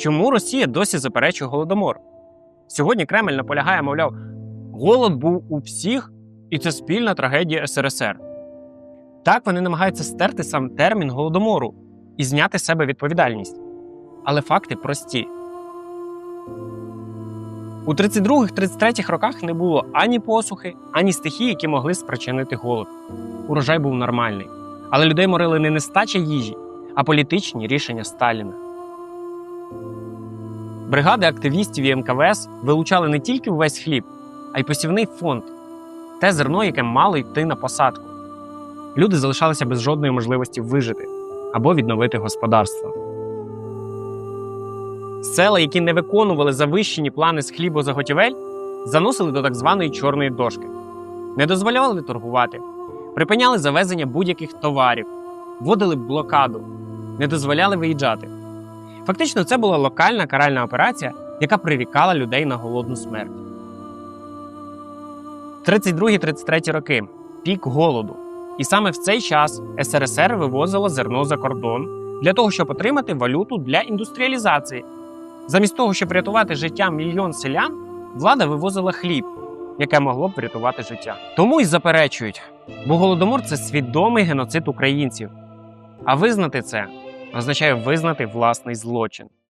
Чому Росія досі заперечує голодомор? Сьогодні Кремль наполягає, мовляв, голод був у всіх, і це спільна трагедія СРСР. Так вони намагаються стерти сам термін голодомору і зняти з себе відповідальність. Але факти прості. У 32-33 роках не було ані посухи, ані стихій, які могли спричинити голод. Урожай був нормальний. Але людей морили не нестача їжі, а політичні рішення Сталіна. Бригади активістів і МКВС вилучали не тільки весь хліб, а й посівний фонд те зерно, яке мало йти на посадку. Люди залишалися без жодної можливості вижити або відновити господарство. Села, які не виконували завищені плани з хлібозаготівель, заносили до так званої чорної дошки, не дозволяли торгувати, припиняли завезення будь-яких товарів, вводили блокаду, не дозволяли виїжджати. Фактично, це була локальна каральна операція, яка прирікала людей на голодну смерть. 32-33 роки пік голоду. І саме в цей час СРСР вивозило зерно за кордон для того, щоб отримати валюту для індустріалізації. Замість того, щоб врятувати життя мільйон селян, влада вивозила хліб, яке могло б врятувати життя. Тому й заперечують, бо голодомор це свідомий геноцид українців. А визнати це означає визнати власний злочин.